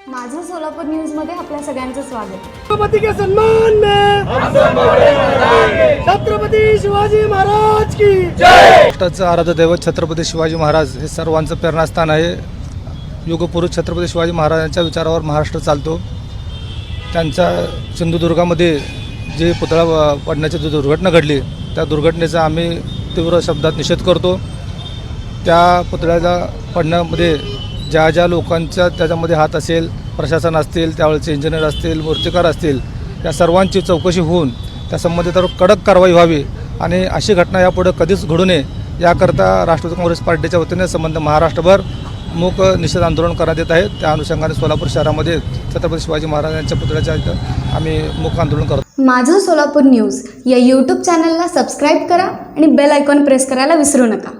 सोलापूर न्यूजमध्ये आपल्या सगळ्यांचं स्वागत. छत्रपति के सम्मान में छत्रपति शिवाजी महाराज की महाराष्ट्राचं आराध्य दैवत छत्रपती शिवाजी महाराज हे सर्वांचं प्रेरणास्थान आहे. युगपुरुष छत्रपती शिवाजी महाराजांच्या विचारावर महाराष्ट्र चालतो. त्यांच्या सिंधुदुर्गामध्ये जे पुतळा पडण्याची जी दुर्घटना घडली त्या दुर्घटनेचा आम्ही तीव्र शब्दात निषेध करतो. त्या पुतळ्याला पडण्यामध्ये ज्या ज्या लोकांचा त्याच्यामध्ये हात असेल प्रशासन असतील त्यावेळेचे इंजिनियर असतील मूर्तिकार असतील या सर्वांची चौकशी होऊन त्या संबंधितावर कडक कारवाई व्हावी आणि अशी घटना यापुढे कधीच घडू नये. याकरता राष्ट्रवादी काँग्रेस पार्टीच्या वतीने संबंध महाराष्ट्रभर मूक निषेध आंदोलन करण्यात येत आहे. त्या अनुषंगाने सोलापूर शहरामध्ये छत्रपती शिवाजी महाराजांच्या पुतळ्याच्या इथं आम्ही मूक आंदोलन करतो माझं सोलापूर न्यूज या यूट्यूब चॅनलला सबस्क्राईब करा आणि बेल आयकॉन प्रेस करायला विसरू नका.